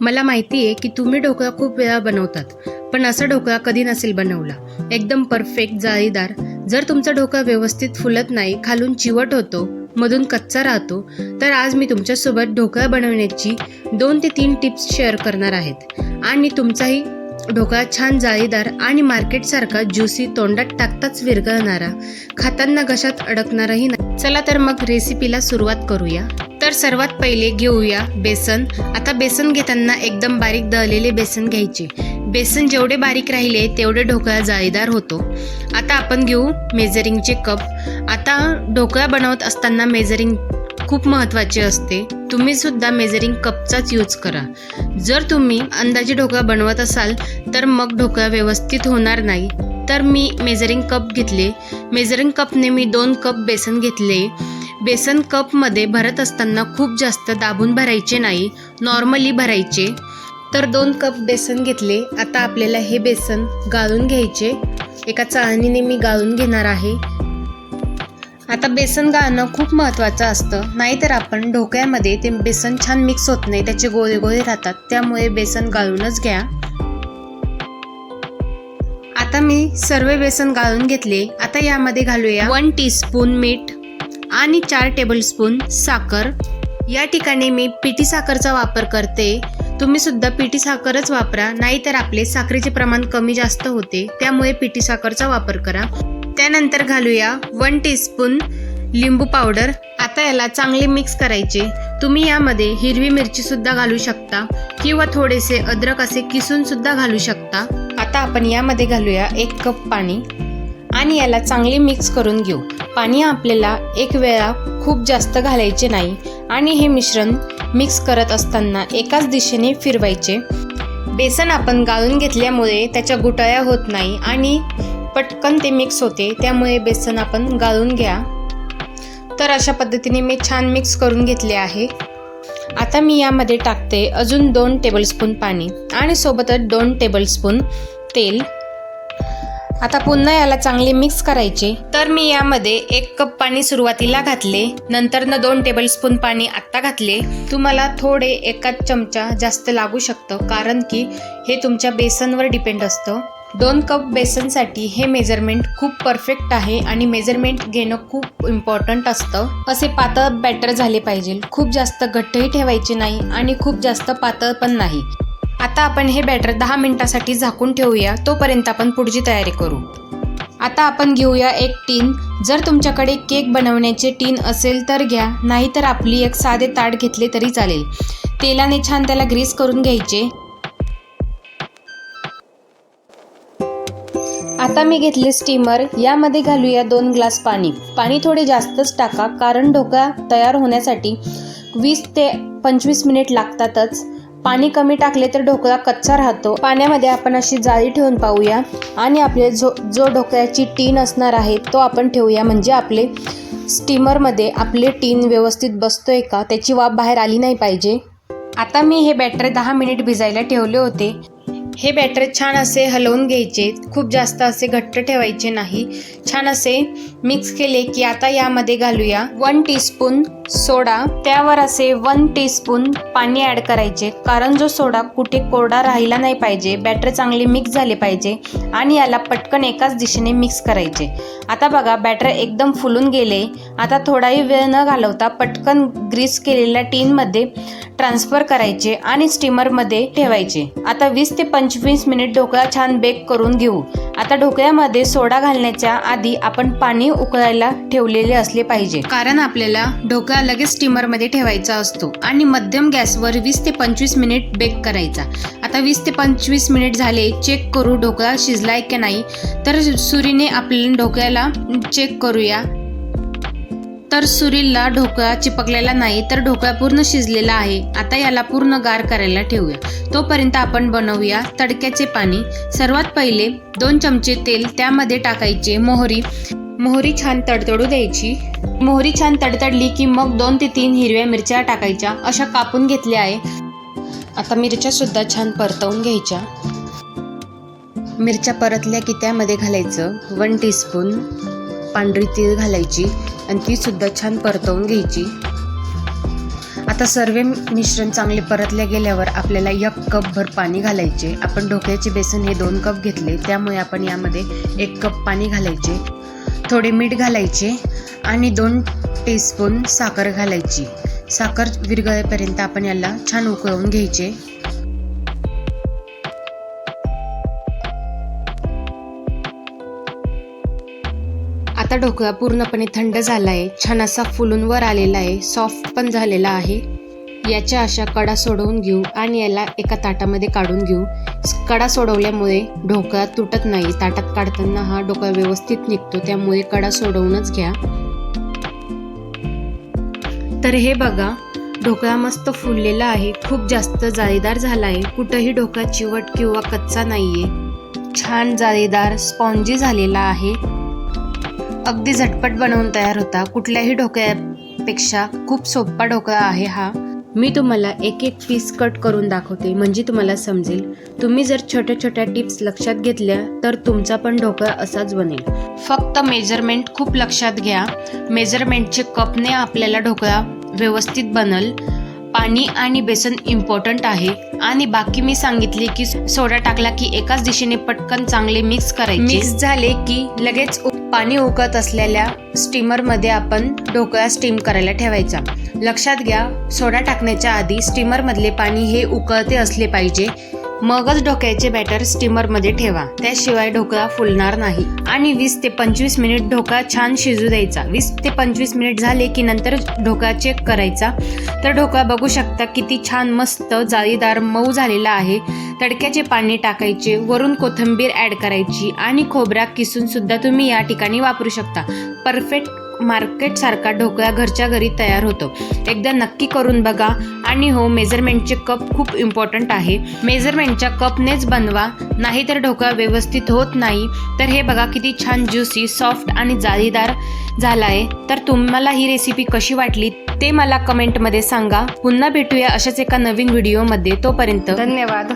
मला माहिती आहे की तुम्ही ढोकळा खूप वेळा बनवतात पण असा ढोकळा कधी नसेल बनवला. एकदम परफेक्ट जाळीदार. जर तुमचा ढोकळा व्यवस्थित फुलत नाही खालून चिवट होतो मधून कच्चा राहतो तर आज मी तुमच्यासोबत ढोकळा बनवण्याची दोन ते तीन टिप्स शेअर करणार आहेत. आणि तुमचाही ढोकळा छान जाळीदार आणि मार्केटसारखा ज्युसी तोंडात टाकताच विरघळणारा खाताना घशात अडकणाराही नाही. चला तर मग रेसिपीला सुरुवात करूया. तर सर्वात पहिले घेऊया बेसन. आता बेसन घेताना एकदम बारीक दळलेले बेसन घ्यायचे. बेसन जेवढे बारीक राहिले तेवढे ढोकळा जाळीदार होतो. आता आपण घेऊ मेजरिंगचे कप. आता ढोकळा बनवत असताना मेजरिंग खूप महत्त्वाचे असते. तुम्ही सुद्धा मेजरिंग कपचाच यूज करा. जर तुम्ही अंदाजे ढोकळा बनवत असाल तर मग ढोकळा व्यवस्थित होणार नाही. तर मी मेजरिंग कप घेतले. मेजरिंग कपने मी दोन कप बेसन घेतले. बेसन कपमध्ये भरत असताना खूप जास्त दाबून भरायचे नाही नॉर्मली भरायचे. तर दोन कप बेसन घेतले. आता आपल्याला हे बेसन गाळून घ्यायचे. एका चाळणीने मी गाळून घेणार आहे. आता बेसन गाळणं खूप महत्त्वाचं असतं. नाहीतर आपण ढोकळ्यामध्ये ते बेसन छान मिक्स होत नाही त्याचे गोळे गोळे राहतात. त्यामुळे बेसन गाळूनच घ्या. आता मी सर्व बेसन गाळून घेतले. आता यामध्ये घालूया वन टीस्पून मीठ. आणि चार टेबलस्पून साखर. या ठिकाणी मी पिठी साखरचा वापर करते. तुम्ही सुद्धा पिठी साखरच वापरा नाहीतर आपले साखरेचे प्रमाण कमी जास्त होते. त्यामुळे पिठी साखरचा वापर करा. त्यानंतर घालूया वन टीस्पून लिंबू पावडर. आता याला चांगले मिक्स करायचे. तुम्ही यामध्ये हिरवी मिरची सुद्धा घालू शकता किंवा थोडेसे अद्रक असे किसून सुद्धा घालू शकता. आता आपण यामध्ये घालूया एक कप पाणी. आणि याला चांगले मिक्स करून घेऊ. पाणी आपल्याला एक वेळा खूप जास्त घालायचे नाही आणि हे मिश्रण मिक्स करत असताना एकाच दिशेने फिरवायचे. बेसन आपण गाळून घेतल्यामुळे त्याच्या गुटाळ्या होत नाही आणि पटकन ते मिक्स होते त्यामुळे बेसन आपण गाळून घ्या. तर अशा पद्धतीने मी छान मिक्स करून घेतले आहे. आता मी यामध्ये टाकते अजून दोन टेबलस्पून पाणी आणि सोबतच दोन टेबलस्पून तेल. आता पुन्हा याला चांगले मिक्स करायचे. तर मी यामध्ये एक कप पाणी सुरुवातीला घातले. नंतर न दोन टेबलस्पून पाणी आत्ता घातले. तुम्हाला थोडे एकाच चमचा जास्त लागू शकतं कारण की हे तुमच्या बेसनवर डिपेंड असतं. दोन कप बेसनसाठी हे मेजरमेंट खूप परफेक्ट आहे आणि मेजरमेंट घेणं खूप इम्पॉर्टंट असतं. असे पातळ बॅटर झाले पाहिजे. खूप जास्त घट्टही ठेवायचे नाही आणि खूप जास्त पातळ पण नाही. आता आपण हे बॅटर दहा मिनिटासाठी झाकून ठेवूया. तोपर्यंत आपण पुढची तयारी करू. आता आपण घेऊया एक टीन. जर तुमच्याकडे केक बनवण्याचे टीन असेल तर घ्या. नाहीतर आपली एक साधे ताट घेतले तरी चालेल. तेलाने छान त्याला ग्रीस करून घ्यायचे. आता मी घेतले स्टीमर. यामध्ये घालूया दोन ग्लास पाणी. पाणी थोडे जास्तच टाका कारण ढोका तयार होण्यासाठी वीस ते पंचवीस मिनिट लागतातच. पाणी कमी टाकले तर ढोकळा कच्चा राहतो. पाण्यामध्ये आपण अशी जाळी ठेवून पाहूया. आणि आपले जो जो ढोकळ्याची टीन असणार आहे तो आपण ठेवूया. म्हणजे आपले स्टीमरमध्ये आपले टीन व्यवस्थित बसतोय का त्याची वाफ बाहेर आली नाही पाहिजे. आता मी हे बॅटर दहा मिनिट भिजायला ठेवले होते. हे बॅटर छान असे हलवून घ्यायचे. खूप जास्त असे घट्ट ठेवायचे नाही. छान असे मिक्स केले की आता यामध्ये घालूया वन टीस्पून सोडा. त्यावर असे वन टीस्पून पाणी ॲड करायचे. कारण जो सोडा कुठे कोरडा राहिला नाही पाहिजे बॅटर चांगले मिक्स झाले पाहिजे आणि याला पटकन एकाच दिशेने मिक्स करायचे. आता बघा बॅटर एकदम फुलून गेले. आता थोडाही वेळ न घालवता पटकन ग्रीस केलेल्या टीनमध्ये ट्रान्सफर करायचे आणि स्टीमरमध्ये ठेवायचे. आता वीस ते पंचवीस मिनिट ढोकळा छान बेक करून घेऊ. आता ढोकळ्यामध्ये सोडा घालण्याच्या आधी आपण पाणी उकळायला ठेवलेले असले पाहिजे. कारण आपल्याला ढोकळा लगेच स्टीमरमध्ये ठेवायचा असतो आणि मध्यम गॅसवर वीस ते पंचवीस मिनिट बेक करायचा. आता वीस ते पंचवीस मिनिट झाले चेक करू ढोकळा शिजलाय की नाही? तर सुरीने आपल्या ढोकळ्याला चेक करूया. तर सुरीला ढोकळा चिपकलेला नाही तर ढोकळा पूर्ण शिजलेला आहे. आता याला पूर्ण गार करायला ठेवूया. तोपर्यंत आपण बनवूया तडक्याचे पाणी. सर्वात पहिले दोन चमचे तेल त्यामध्ये टाकायचे मोहरी मोहरी छान तडतडू द्यायची. मोहरी छान तडतडली की मग दोन ते तीन हिरव्या मिरच्या टाकायच्या. अशा कापून घेतल्या आहे. आता मिरच्या सुद्धा छान परतवून घ्यायच्या. मिरच्या परतल्या की त्यामध्ये घालायचं वन टीस्पून पांढरी तीळ घालायची आणि ती सुद्धा छान परतवून घ्यायची. आता सर्व मिश्रण चांगले परतले गेल्यावर आपल्याला एक कप भर पाणी घालायचे. आपण ढोकळ्याचे बेसन हे दोन कप घेतले. त्यामुळे आपण यामध्ये एक कप पाणी घालायचे. थोडे मीठ घालायचे आणि दोन टीस्पून साखर घालायची. साखर विरघळेपर्यंत आपण याला छान उकळवून घ्यायचे. आता ढोकळा पूर्णपणे थंड झाला आहे छान असा फुलून वर आलेला आहे. सॉफ्ट पण झालेला आहे. याच्या अशा कडा सोडवून घेऊ आणि याला एका ताटामध्ये काढून घेऊ. कडा सोडवल्यामुळे ढोकळा तुटत नाही. ताटात काढताना हा ढोकळा व्यवस्थित निघतो. त्यामुळे कडा सोडवूनच घ्या. तर हे बघा ढोकळा मस्त फुललेला आहे. खूप जास्त जाळीदार झाला आहे कुठंही ढोकळा चिवट किंवा कच्चा नाहीये. छान जाळीदार स्पॉन्जी झालेला आहे. अगदी झटपट बनवून तयार होता. कुठल्याही ढोकळ्यापेक्षा खूप सोपा ढोकळा आहे हा. मी तुम्हाला एक एक पीस कट करून दाखवते म्हणजे तुम्हाला समजेल. तुम्ही जर छोट्या छोट्या टिप्स लक्षात घेतल्या तर तुमचा पण ढोकळा असाच बनेल. फक्त मेजरमेंट खूप लक्षात घ्या. मेजरमेंटचे कपने आपल्याला ढोकळा व्यवस्थित बनल. पाणी आणि बेसन इम्पॉर्टंट आहे. आणि बाकी मी सांगितले की सोडा टाकला की एकाच दिशेने पटकन चांगले मिक्स करायचे. मिक्स झाले की लगेच पाणी उकळत असलेल्या स्टीमरमध्ये आपण ढोकळा स्टीम करायला ठेवायचा. लक्षात घ्या सोडा टाकण्याच्या आधी स्टीमर मधले पाणी हे उकळते असले पाहिजे. मगच ढोक्याचे बॅटर स्टीमरमध्ये ठेवा. त्याशिवाय ढोकळा फुलणार नाही. आणि वीस ते पंचवीस मिनिट ढोकळा छान शिजू द्यायचा. वीस ते पंचवीस मिनिट झाले की नंतर ढोकळा चेक करायचा. तर ढोकळा बघू शकता किती छान मस्त जाळीदार मऊ झालेला आहे. तडक्याचे पाणी टाकायचे वरून कोथिंबीर ॲड करायची आणि खोबरा किसून सुद्धा तुम्ही या ठिकाणी वापरू शकता. परफेक्ट मार्केट सारखा ढोकळा घरच्या घरी तयार होतो. एकदा नक्की करून बघा. आणि हो मेजरमेंटचे कप खूप इम्पॉर्टंट आहे. मेजरमेंटच्या कपनेच बनवा. नाहीतर ढोकळा व्यवस्थित होत नाही. तर हे बघा किती छान ज्युसी सॉफ्ट आणि जाळीदार झाला आहे तर तुम्हाला ही रेसिपी कशी वाटली ते मला कमेंटमध्ये सांगा. पुन्हा भेटूया अशाच एका नवीन व्हिडिओमध्ये तोपर्यंत धन्यवाद.